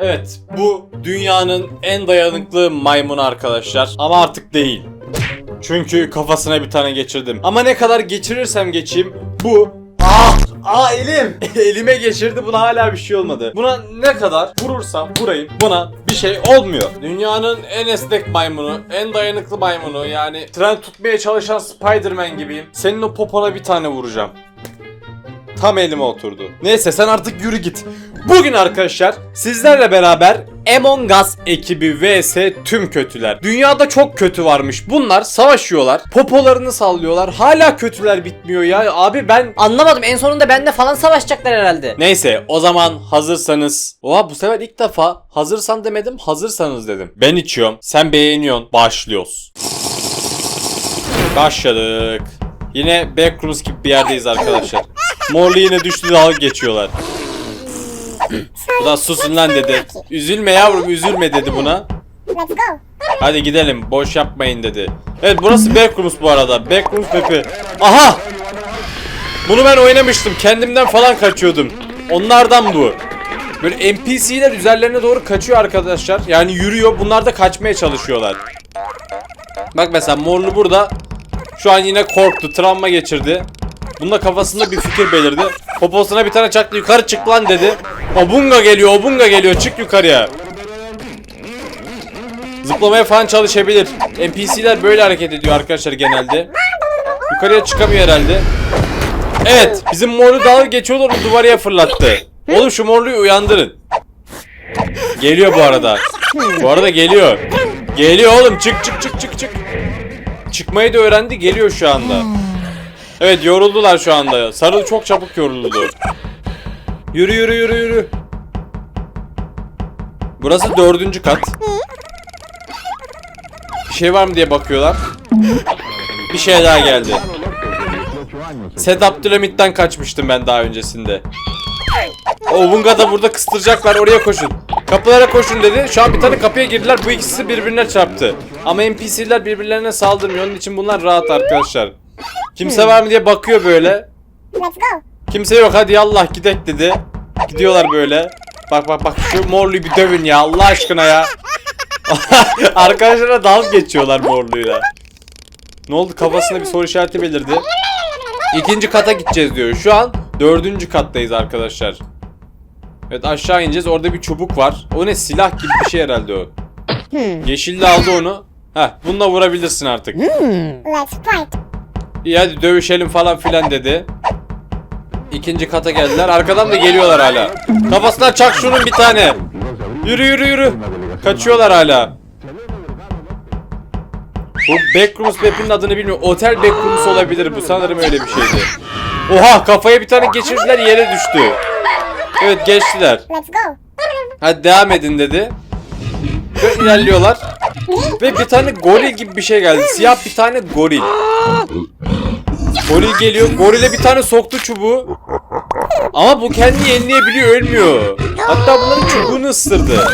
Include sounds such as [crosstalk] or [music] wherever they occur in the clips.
Evet, bu dünyanın en dayanıklı maymunu arkadaşlar. Ama artık değil. Çünkü kafasına bir tane geçirdim. Ama ne kadar geçirirsem geçeyim bu Ah! Aa elim! [laughs] Elime geçirdi buna hala bir şey olmadı. Buna ne kadar vurursam vurayım buna bir şey olmuyor. Dünyanın en esnek maymunu, en dayanıklı maymunu yani tren tutmaya çalışan Spider-Man gibiyim. Senin o popona bir tane vuracağım. Tam elime oturdu. Neyse sen artık yürü git. Bugün arkadaşlar sizlerle beraber Among Us ekibi vs tüm kötüler. Dünyada çok kötü varmış. Bunlar savaşıyorlar. Popolarını sallıyorlar. Hala kötüler bitmiyor ya. Abi ben Anlamadım en sonunda bende falan savaşacaklar herhalde. Neyse o zaman hazırsanız. Oha bu sefer ilk defa hazırsan demedim hazırsanız dedim. Ben içiyorum. Sen beğeniyorsun. Başlıyoruz. Başladık. Yine Backrooms gibi bir yerdeyiz arkadaşlar. Morlu yine düştü dalga geçiyorlar. bu da susun lan dedi. Üzülme yavrum üzülme dedi buna. Let's go. Hadi gidelim boş yapmayın dedi. Evet burası Backrooms bu arada. Backrooms Pepe. Aha! Bunu ben oynamıştım. Kendimden falan kaçıyordum. Onlardan bu. Böyle NPC'ler üzerlerine doğru kaçıyor arkadaşlar. Yani yürüyor. Bunlar da kaçmaya çalışıyorlar. Bak mesela morlu burada. Şu an yine korktu. Travma geçirdi. Bunda kafasında bir fikir belirdi. Poposuna bir tane çaktı. Yukarı çık lan dedi. Obunga geliyor. Obunga geliyor. Çık yukarıya. Zıplamaya falan çalışabilir. NPC'ler böyle hareket ediyor arkadaşlar genelde. Yukarıya çıkamıyor herhalde. Evet, bizim morlu dalga geçiyorlar onu duvarıya fırlattı. Oğlum şu morluyu uyandırın. Geliyor bu arada. Bu arada geliyor. Geliyor oğlum çık çık çık çık çık. Çıkmayı da öğrendi geliyor şu anda. Evet yoruldular şu anda. Sarı çok çabuk yoruldu. Yürü yürü yürü yürü. Burası dördüncü kat. Bir şey var mı diye bakıyorlar. Bir şey daha geldi. Set Abdülhamit'ten kaçmıştım ben daha öncesinde. O Bunga da burada kıstıracaklar oraya koşun. Kapılara koşun dedi. Şu an bir tane kapıya girdiler. Bu ikisi birbirine çarptı. Ama NPC'ler birbirlerine saldırmıyor. Onun için bunlar rahat arkadaşlar. Kimse var mı diye bakıyor böyle. Let's go. Kimse yok hadi yallah gidek dedi. Gidiyorlar böyle. Bak bak bak şu morluyu bir dövün ya Allah aşkına ya. [laughs] Arkadaşlara dalga geçiyorlar morluyla. Ne oldu kafasına bir soru işareti belirdi. İkinci kata gideceğiz diyor. Şu an dördüncü kattayız arkadaşlar. Evet aşağı ineceğiz. Orada bir çubuk var. O ne silah gibi bir şey herhalde o. Yeşilli aldı onu. Heh bununla vurabilirsin artık. Let's fight. İyi hadi dövüşelim falan filan dedi. İkinci kata geldiler. Arkadan da geliyorlar hala. Kafasına çak şunun bir tane. Yürü yürü yürü. Kaçıyorlar hala. Bu Backrooms map'in adını bilmiyorum. Otel Backrooms olabilir bu. Sanırım öyle bir şeydi. Oha kafaya bir tane geçirdiler yere düştü. Evet geçtiler. Let's go. Hadi devam edin dedi. Ve ilerliyorlar. Ve bir tane goril gibi bir şey geldi. Siyah bir tane goril. Goril geliyor. Gorile bir tane soktu çubuğu. Ama bu kendi yenileyebiliyor, ölmüyor. Hatta bunların çubuğunu ısırdı.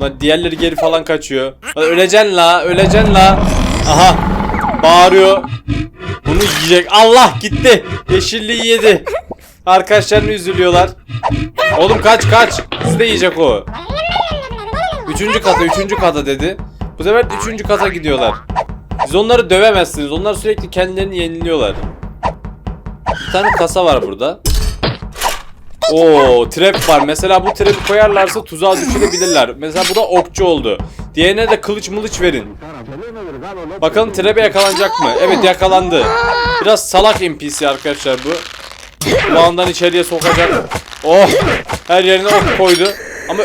Lan diğerleri geri falan kaçıyor. Lan öleceksin la, öleceksin la. Aha. Bağırıyor. Bunu yiyecek. Allah gitti. Yeşilliği yedi. Arkadaşlarını üzülüyorlar. Oğlum kaç kaç. Sizi de yiyecek o. Üçüncü kata, üçüncü kata dedi. Bu sefer de üçüncü kata gidiyorlar. Siz onları dövemezsiniz. Onlar sürekli kendilerini yeniliyorlar. Bir tane kasa var burada. Oo, trap var. Mesela bu trap'i koyarlarsa tuzağa düşürebilirler. Mesela bu da okçu oldu. Diğerine de kılıç mılıç verin. Bakalım trap'e yakalanacak mı? Evet yakalandı. Biraz salak NPC arkadaşlar bu. Kulağından içeriye sokacak. Oh! Her yerine ok koydu. Ama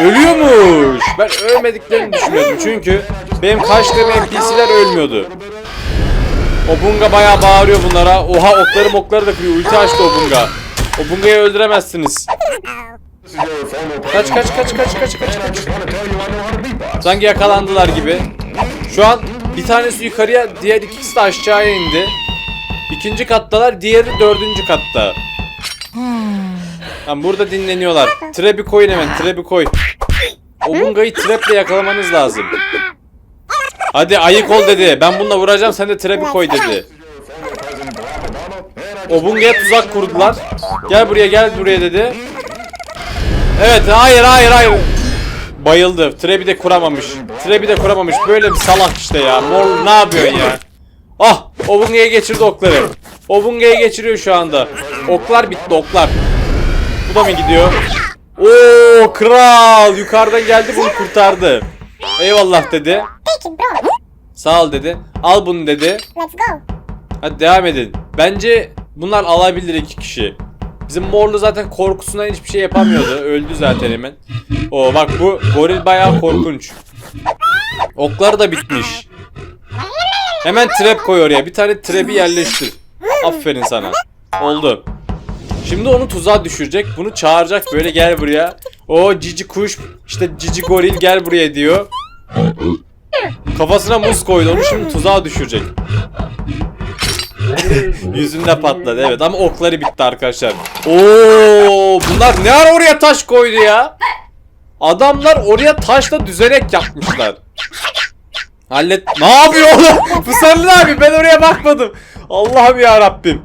ölüyormuş. Ben ölmediklerini düşünüyordum. Çünkü benim kaçtığım NPC'ler ölmüyordu. Obunga bayağı bağırıyor bunlara. Oha okları mokları da kırıyor. Ulti açtı Obunga. Obunga'yı öldüremezsiniz. Kaç kaç kaç kaç kaç kaç kaç. Sanki yakalandılar gibi. Şu an bir tanesi yukarıya, diğer ikisi de aşağıya indi. İkinci kattalar, diğeri dördüncü katta. Tamam burada dinleniyorlar. Trap'i koyun hemen, trap'i koy. Obunga'yı trap'le yakalamanız lazım. Hadi ayık ol dedi. Ben bununla vuracağım sen de trap'i koy dedi. Obunga'ya tuzak kurdular. Gel buraya gel buraya dedi. Evet hayır hayır hayır. Bayıldı. Trebi de kuramamış. Trebi de kuramamış. Böyle bir salak işte ya. Mor ne yapıyorsun ya? Ah! Obunga'ya geçirdi okları. Obunga'ya geçiriyor şu anda. Oklar bitti oklar. Bu da mı gidiyor? Oo kral yukarıdan geldi bunu kurtardı. Eyvallah dedi. Sağ ol dedi. Al bunu dedi. Let's go. Hadi devam edin. Bence bunlar alabilir iki kişi. Bizim morlu zaten korkusundan hiçbir şey yapamıyordu. Öldü zaten hemen. Oo bak bu goril bayağı korkunç. Oklar da bitmiş. Hemen trap koy oraya. Bir tane trap'i yerleştir. Aferin sana. Oldu. Şimdi onu tuzağa düşürecek. Bunu çağıracak böyle gel buraya. O cici kuş işte cici goril gel buraya diyor. Kafasına muz koydu. Onu şimdi tuzağa düşürecek. Yüzünde patladı evet ama okları bitti arkadaşlar. Oo bunlar ne ara oraya taş koydu ya? Adamlar oraya taşla düzenek yapmışlar. Hallet. Ne yapıyor oğlum? Bu sarılı abi ben oraya bakmadım. Allah'ım ya Rabbim.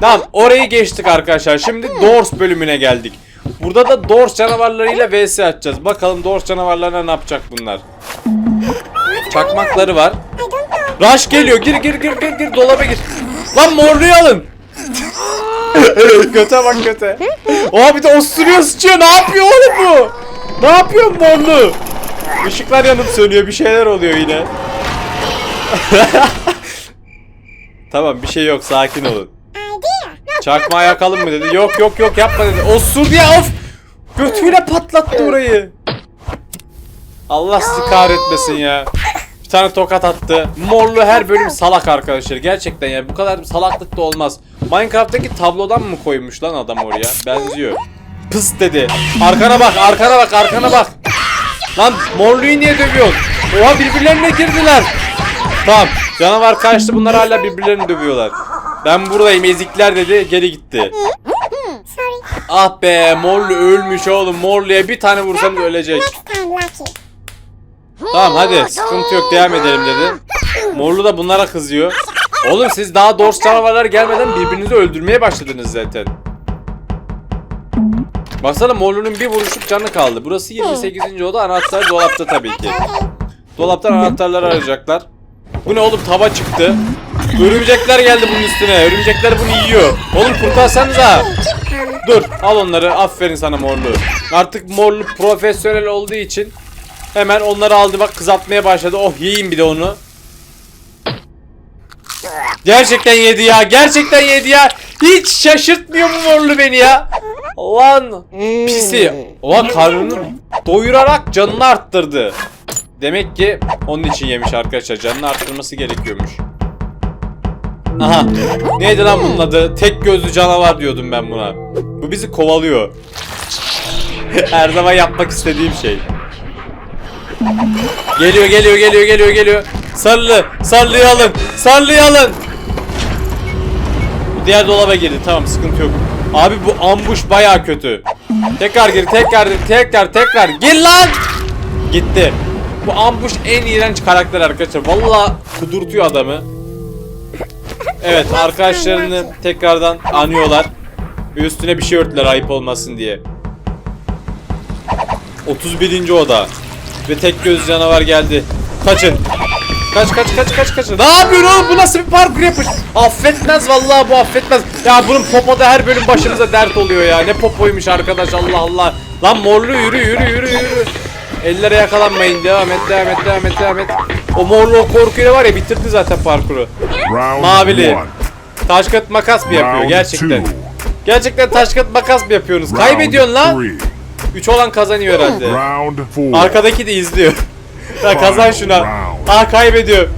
Tamam orayı geçtik arkadaşlar. Şimdi Doors bölümüne geldik. Burada da Doors canavarlarıyla vs atacağız. Bakalım Doors canavarlarına ne yapacak bunlar. Çakmakları var. Rush geliyor. Gir gir gir gir gir dolaba gir. Lan morluyu alın. [laughs] göte bak göte. Oha bir de osuruyor sıçıyor. Ne yapıyor oğlum bu? Ne yapıyor morlu? Işıklar yanıp sönüyor. Bir şeyler oluyor yine. [laughs] tamam bir şey yok. Sakin olun. Çakmağı yakalım mı dedi. Yok yok yok yapma dedi. Osur ya of. Götüyle patlattı orayı. Allah sizi kahretmesin ya. Bir tane tokat attı. Morlu her bölüm salak arkadaşlar. Gerçekten ya bu kadar salaklık da olmaz. Minecraft'taki tablodan mı koymuş lan adam oraya? Benziyor. Pıs dedi. Arkana bak, arkana bak, arkana bak. Lan morluyu niye dövüyorsun? Oha birbirlerine girdiler. Tamam. Canavar kaçtı. Bunlar hala birbirlerini dövüyorlar. Ben buradayım ezikler dedi. Geri gitti. Ah be Morlu ölmüş oğlum. Morlu'ya bir tane vursanız ölecek. Tamam hadi sıkıntı yok devam edelim dedi. Morlu da bunlara kızıyor. Oğlum siz daha Dors canavarlar gelmeden birbirinizi öldürmeye başladınız zaten. Baksana Morlu'nun bir vuruşluk canı kaldı. Burası 28. oda anahtar dolapta tabii ki. Dolaptan anahtarları arayacaklar. Bu ne oğlum tava çıktı. Örümcekler geldi bunun üstüne. Örümcekler bunu yiyor. Oğlum kurtarsanıza. Dur al onları. Aferin sana morlu. Artık morlu profesyonel olduğu için hemen onları aldı bak kızartmaya başladı. Oh yiyeyim bir de onu. Gerçekten yedi ya. Gerçekten yedi ya. Hiç şaşırtmıyor mu morlu beni ya? Lan pisi. Oha karnını doyurarak canını arttırdı. Demek ki onun için yemiş arkadaşlar. Canını arttırması gerekiyormuş. Aha. Neydi lan bunun adı? Tek gözlü canavar diyordum ben buna. Bu bizi kovalıyor. [laughs] Her zaman yapmak istediğim şey. Geliyor geliyor geliyor geliyor geliyor. Sarılı. Sarılıyı alın. Bu Diğer dolaba girdi. Tamam sıkıntı yok. Abi bu ambush baya kötü. Tekrar gir tekrar tekrar tekrar. Gir lan. Gitti. Bu ambush en iğrenç karakter arkadaşlar. Valla kudurtuyor adamı. Evet arkadaşlarını tekrardan anıyorlar. Ve üstüne bir şey örtüler ayıp olmasın diye. 31. oda. Ve tek göz canavar geldi. Kaçın. Kaç kaç kaç kaç kaç. Ne yapıyorsun oğlum? Bu nasıl bir parkur yapış? Affetmez vallahi bu affetmez. Ya bunun popoda her bölüm başımıza dert oluyor ya. Ne popoymuş arkadaş Allah Allah. Lan morlu yürü yürü yürü yürü. Ellere yakalanmayın. Devam et devam et devam et devam et. O morlu korkuyla var ya bitirdi zaten parkuru. Round Mavili. one. Taş makas mı yapıyor Round gerçekten? two. Gerçekten taş kağıt makas mı yapıyorsunuz? Round Kaybediyorsun lan. three. 3 olan kazanıyor herhalde. Round four. Arkadaki de izliyor. [laughs] ya kazan şuna. Aa kaybediyor.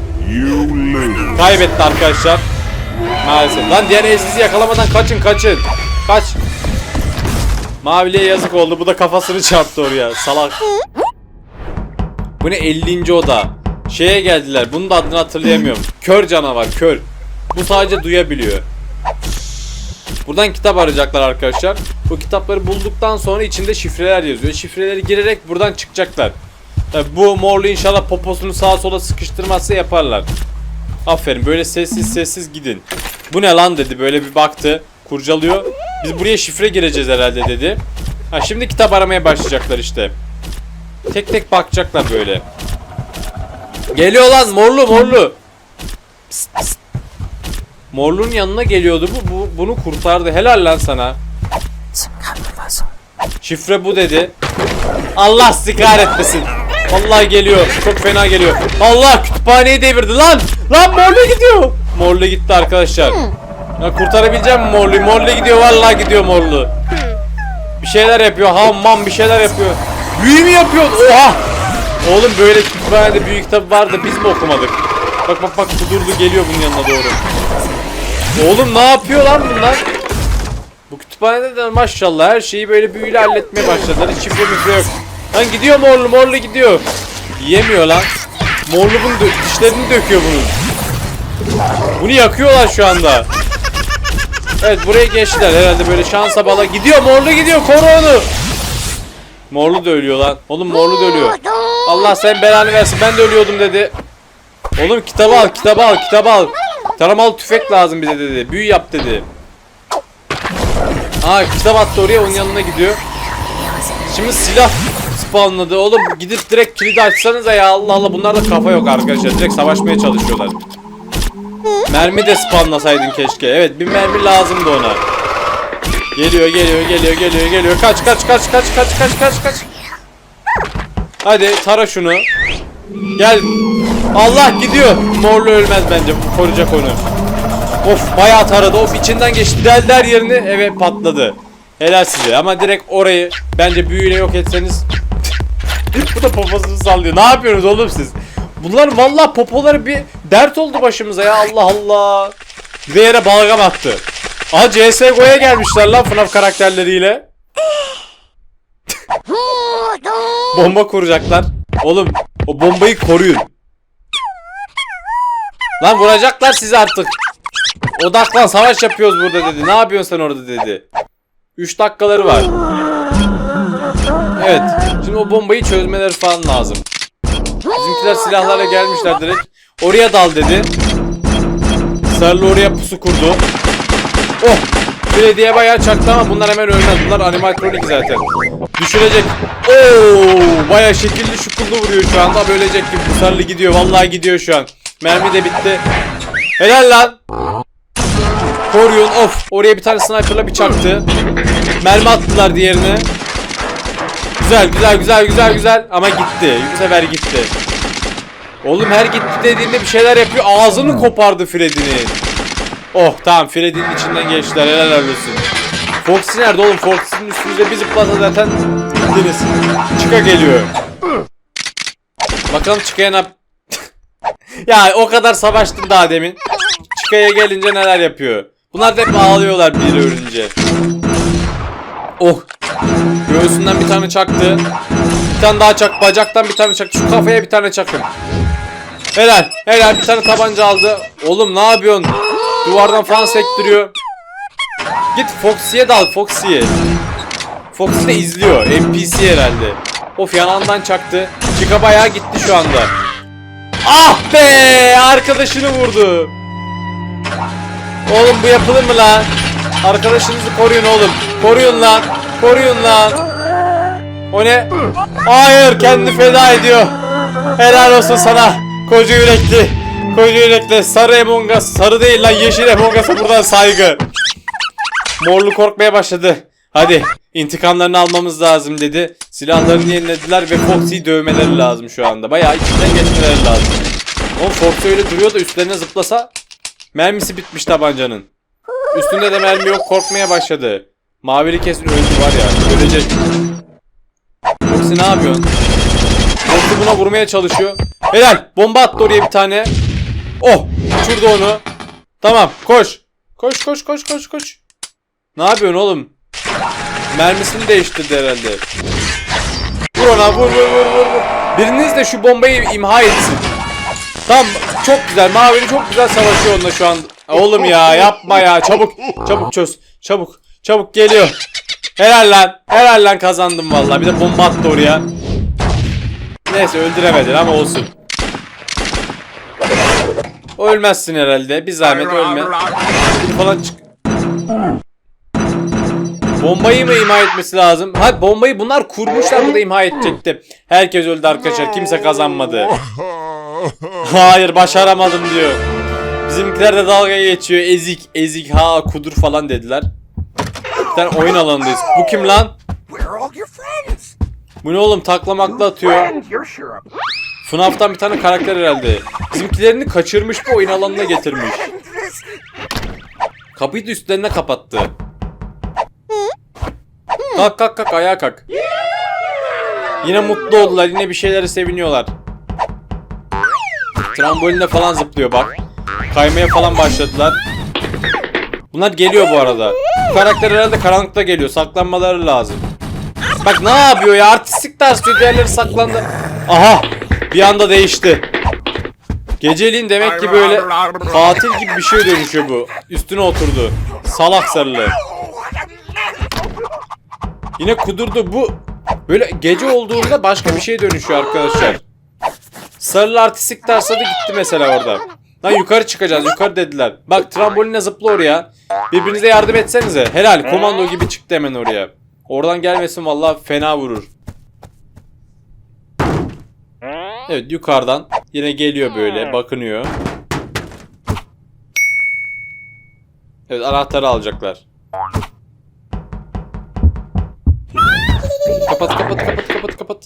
Kaybetti arkadaşlar. Maalesef. Lan diğer elsizi yakalamadan kaçın kaçın. Kaç. Maviliye yazık oldu. Bu da kafasını çarptı oraya. Salak. Bu ne 50. oda. Şeye geldiler. Bunun da adını hatırlayamıyorum. [laughs] Kör canavar kör. Bu sadece duyabiliyor. Buradan kitap arayacaklar arkadaşlar. Bu kitapları bulduktan sonra içinde şifreler yazıyor. Şifreleri girerek buradan çıkacaklar. Tabii bu morlu inşallah poposunu sağa sola sıkıştırmazsa yaparlar. Aferin böyle sessiz sessiz gidin. Bu ne lan dedi böyle bir baktı. Kurcalıyor. Biz buraya şifre gireceğiz herhalde dedi. Ha şimdi kitap aramaya başlayacaklar işte. Tek tek bakacaklar böyle. Geliyor lan morlu morlu. Morlu'nun yanına geliyordu bu, bu bunu kurtardı. Helal lan sana. Şifre bu dedi. Allah sikar etmesin. Vallahi geliyor. Çok fena geliyor. Allah kütüphaneyi devirdi lan. Lan Morlu gidiyor. Morlu gitti arkadaşlar. Ya kurtarabileceğim mi Morlu'yu? Morlu gidiyor vallahi gidiyor Morlu. Bir şeyler yapıyor. Hammam bir şeyler yapıyor. Büyü mü yapıyor? Oha! Oğlum böyle kütüphanede büyük kitap vardı biz mi okumadık? Bak bak bak kudurdu geliyor bunun yanına doğru. Oğlum ne yapıyor lan bunlar? Bu kütüphanede de maşallah her şeyi böyle büyüyle halletmeye başladılar. Hiç şifre müfre yok. Lan gidiyor morlu morlu gidiyor. Yiyemiyor lan. Morlu bunu dö- dişlerini döküyor bunun. Bunu yakıyorlar şu anda. Evet buraya geçtiler herhalde böyle şansa bala. Gidiyor morlu gidiyor koru onu. Morlu da ölüyor lan. Oğlum morlu da ölüyor. Allah sen belanı versin ben de ölüyordum dedi. Oğlum kitabı al kitabı al kitabı al. Taramalı tüfek lazım bize dedi. Büyü yap dedi. Aa kitap attı oraya onun yanına gidiyor. Şimdi silah spawnladı. Oğlum gidip direkt kilidi açsanıza ya Allah Allah bunlarda kafa yok arkadaşlar. Direkt savaşmaya çalışıyorlar. Mermi de spawnlasaydın keşke. Evet bir mermi lazımdı ona. Geliyor geliyor geliyor geliyor geliyor. Kaç kaç kaç kaç kaç kaç kaç kaç. Hadi tara şunu. Gel. Allah gidiyor. Morlu ölmez bence. Koruyacak onu. Of bayağı taradı. Of içinden geçti. Deldi her yerini. Evet patladı. Helal size. Ama direkt orayı bence büyüyle yok etseniz. [laughs] Bu da poposunu sallıyor. Ne yapıyorsunuz oğlum siz? Bunlar vallahi popoları bir dert oldu başımıza ya. Allah Allah. Bir yere balgam attı. Aha CSGO'ya gelmişler lan FNAF karakterleriyle. Bomba kuracaklar. Oğlum o bombayı koruyun. Lan vuracaklar sizi artık. Odaklan savaş yapıyoruz burada dedi. Ne yapıyorsun sen orada dedi. 3 dakikaları var. Evet. Şimdi o bombayı çözmeleri falan lazım. Bizimkiler silahlarla gelmişler direkt. Oraya dal dedi. Sarılı oraya pusu kurdu. Oh! Belediye bayağı çaktı ama bunlar hemen ölmez. Bunlar animatronik zaten. Düşürecek. Oo! Bayağı şekilli şukullu vuruyor şu anda. Bölecek gibi. Bu sarılı gidiyor. Vallahi gidiyor şu an. Mermi de bitti. Helal lan. Koruyun. Of. Oraya bir tane sniperla bir çaktı. Mermi attılar diğerine. Güzel güzel güzel güzel güzel. Ama gitti. Bu sefer gitti. Oğlum her gitti dediğinde bir şeyler yapıyor. Ağzını kopardı Freddy'nin. Oh tamam Freddy'nin içinden geçtiler. Helal olsun. Foxy nerede oğlum? Foxy'nin üstünüze bir zıplasa zaten bittiniz. Çıka geliyor. Bakalım Çıka'ya ne [laughs] Ya o kadar savaştım daha demin. Çıka'ya gelince neler yapıyor. Bunlar da hep ağlıyorlar biri ölünce. Oh. Göğsünden bir tane çaktı. Bir tane daha çak. Bacaktan bir tane çaktı. Şu kafaya bir tane çakın. Helal. Helal bir tane tabanca aldı. Oğlum ne yapıyorsun? Duvardan falan sektiriyor. Git Foxy'ye dal Foxy'ye. Foxy de izliyor. NPC herhalde. Of yanağından çaktı. Chica bayağı gitti şu anda. Ah be! Arkadaşını vurdu. Oğlum bu yapılır mı lan? Arkadaşınızı koruyun oğlum. Koruyun lan. Koruyun lan. O ne? Hayır kendini feda ediyor. Helal olsun sana. Koca yürekli. Koca yürekli. Sarı Among. Sarı değil lan yeşil Among buradan saygı. Morlu korkmaya başladı. Hadi intikamlarını almamız lazım dedi. Silahlarını yenilediler ve Foxy'yi dövmeleri lazım şu anda. Bayağı içinden geçmeleri lazım. Oğlum Foxy öyle duruyor da üstlerine zıplasa mermisi bitmiş tabancanın. Üstünde de mermi yok korkmaya başladı. Mavili kesin öldü var ya ölecek. Foxy ne yapıyorsun? Foxy buna vurmaya çalışıyor. Helal bomba attı oraya bir tane. Oh uçurdu onu. Tamam koş. Koş koş koş koş koş. Ne yapıyorsun oğlum? Mermisini değiştirdi herhalde. Vur ona vur vur vur vur. Biriniz de şu bombayı imha etsin. Tamam çok güzel. Mavili çok güzel savaşıyor onunla şu an. Oğlum ya yapma ya. Çabuk çabuk çöz. Çabuk çabuk geliyor. Helal lan. Helal lan kazandım vallahi. Bir de bomba attı oraya. Neyse öldüremedin ama olsun. Ölmezsin herhalde. Bir zahmet ölme. Falan çık. Bombayı mı imha etmesi lazım? Ha bombayı bunlar kurmuşlar bu da imha edecekti. Herkes öldü arkadaşlar. Kimse kazanmadı. Hayır başaramadım diyor. Bizimkiler de dalga geçiyor. Ezik, ezik, ha kudur falan dediler. Bir oyun alanındayız. Bu kim lan? Bu ne oğlum taklamakla atıyor. FNAF'tan bir tane karakter herhalde. Bizimkilerini kaçırmış bu oyun alanına getirmiş. Kapıyı da üstlerine kapattı. Kalk kalk kalk ayağa kalk. Yine mutlu oldular yine bir şeylere seviniyorlar. Trambolinle falan zıplıyor bak. Kaymaya falan başladılar. Bunlar geliyor bu arada. Bu karakter herhalde karanlıkta geliyor. Saklanmaları lazım. Bak ne yapıyor ya? Artistik ders. Diğerleri saklandı. Aha! Bir anda değişti. Geceliğin demek ki böyle katil gibi bir şey dönüşüyor bu. Üstüne oturdu. Salak sarılı. Yine kudurdu. Bu böyle gece olduğunda başka bir şeye dönüşüyor arkadaşlar. Sarılı artistik dersleri gitti mesela orada. Lan yukarı çıkacağız. Yukarı dediler. Bak trambolinle zıpla oraya. Birbirinize yardım etsenize. Helal. Komando gibi çıktı hemen oraya. Oradan gelmesin vallahi fena vurur. Evet yukarıdan yine geliyor böyle bakınıyor. Evet anahtarı alacaklar. Kapat kapat kapat kapat kapat.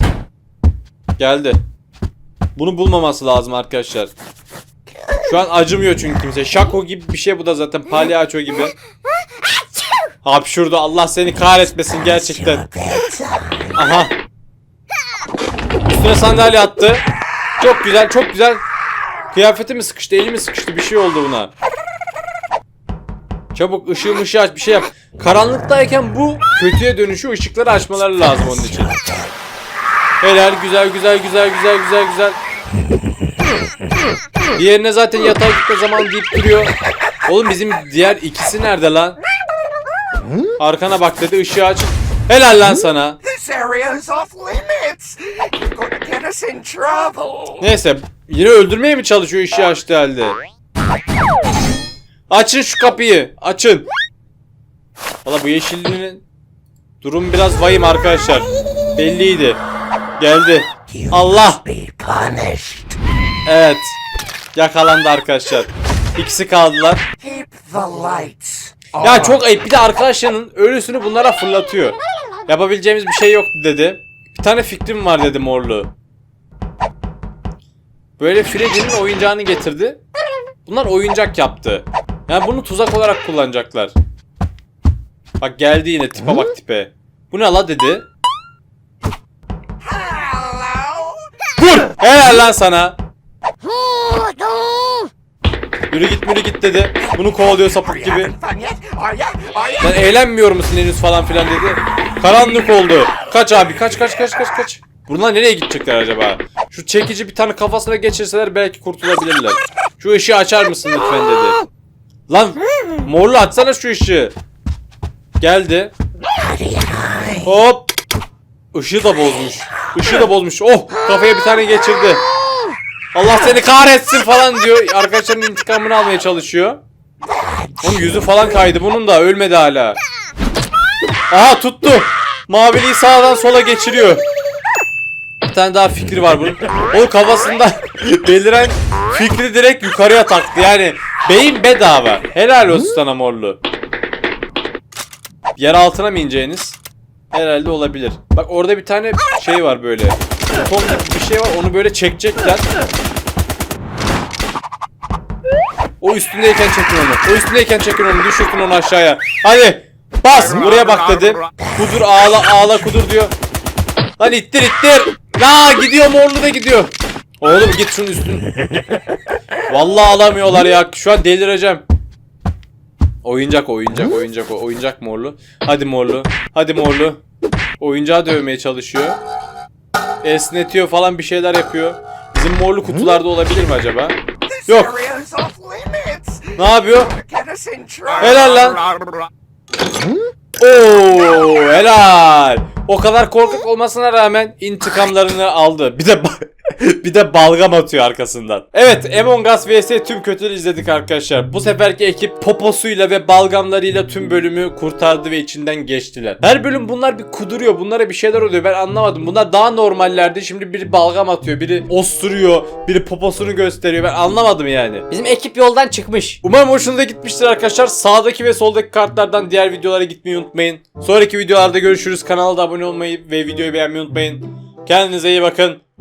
Geldi. Bunu bulmaması lazım arkadaşlar. Şu an acımıyor çünkü kimse. Şako gibi bir şey bu da zaten palyaço gibi. Hapşurdu Allah seni kahretmesin gerçekten. Aha. Üstüne sandalye attı. Çok güzel çok güzel. Kıyafeti mi sıkıştı eli mi sıkıştı bir şey oldu buna. Çabuk ışığı mışığı aç bir şey yap. Karanlıktayken bu kötüye dönüşü ışıkları açmaları lazım onun için. Helal güzel güzel güzel güzel güzel güzel. Diğerine zaten yatağa gitme zaman deyip duruyor. Oğlum bizim diğer ikisi nerede lan? Arkana bak dedi ışığı aç. Helal lan sana. This area is off limits. You're going to get us in trouble. Neyse yine öldürmeye mi çalışıyor ışığı açtı halde? Açın şu kapıyı. Açın. Valla bu yeşilliğinin durum biraz vahim arkadaşlar. Belliydi. Geldi. Allah. Evet. Yakalandı arkadaşlar. İkisi kaldılar. Ya çok ayıp. Bir de arkadaşlarının ölüsünü bunlara fırlatıyor. Yapabileceğimiz bir şey yok dedi. Bir tane fikrim var dedi Morlu. Böyle Freddy'nin oyuncağını getirdi. Bunlar oyuncak yaptı. Yani bunu tuzak olarak kullanacaklar. Bak geldi yine tipe bak tipe. Bu ne la dedi. Hello. Vur! Helal lan sana. Yürü git yürü git dedi. Bunu kovalıyor sapık gibi. Sen eğlenmiyor musun henüz falan filan dedi. Karanlık oldu. Kaç abi kaç kaç kaç kaç kaç. Bunlar nereye gidecekler acaba? Şu çekici bir tane kafasına geçirseler belki kurtulabilirler. Şu ışığı açar mısın lütfen dedi. Lan morlu açsana şu ışığı. Geldi. Hop. Işığı da bozmuş. Işığı da bozmuş. Oh kafaya bir tane geçirdi. Allah seni kahretsin falan diyor. Arkadaşlarının intikamını almaya çalışıyor. Onun yüzü falan kaydı. Bunun da ölmedi hala. Aha tuttu. Maviliği sağdan sola geçiriyor. Bir tane daha fikri var bunun. O kafasında [laughs] beliren fikri direkt yukarıya taktı. Yani beyin bedava. Helal olsun sana morlu. Yer altına mı ineceğiniz? Herhalde olabilir. Bak orada bir tane şey var böyle. Gibi bir şey var. Onu böyle çekecekler. O üstündeyken çekin onu. O üstündeyken çekin onu. Düşürtün onu aşağıya. Hadi. Bas. Buraya bak dedi. Kudur ağla ağla kudur diyor. Lan ittir ittir. La gidiyor morlu da gidiyor. Oğlum git şunun üstüne. Vallahi alamıyorlar ya. Şu an delireceğim. Oyuncak oyuncak oyuncak oyuncak morlu. Hadi morlu. Hadi morlu. Oyuncağı dövmeye çalışıyor. Esnetiyor falan bir şeyler yapıyor. Bizim morlu kutularda olabilir mi acaba? Yok. Ne yapıyor? Helal lan. Oo helal. O kadar korkak olmasına rağmen intikamlarını aldı. Bir de [laughs] bir de balgam atıyor arkasından. Evet Among Us vs tüm kötüleri izledik arkadaşlar. Bu seferki ekip poposuyla ve balgamlarıyla tüm bölümü kurtardı ve içinden geçtiler. Her bölüm bunlar bir kuduruyor. Bunlara bir şeyler oluyor. Ben anlamadım. Bunlar daha normallerdi. Şimdi biri balgam atıyor. Biri osturuyor. Biri poposunu gösteriyor. Ben anlamadım yani. Bizim ekip yoldan çıkmış. Umarım hoşunuza gitmiştir arkadaşlar. Sağdaki ve soldaki kartlardan diğer videolara gitmeyi unutmayın. Sonraki videolarda görüşürüz. Kanala da abone olmayı ve videoyu beğenmeyi unutmayın. Kendinize iyi bakın.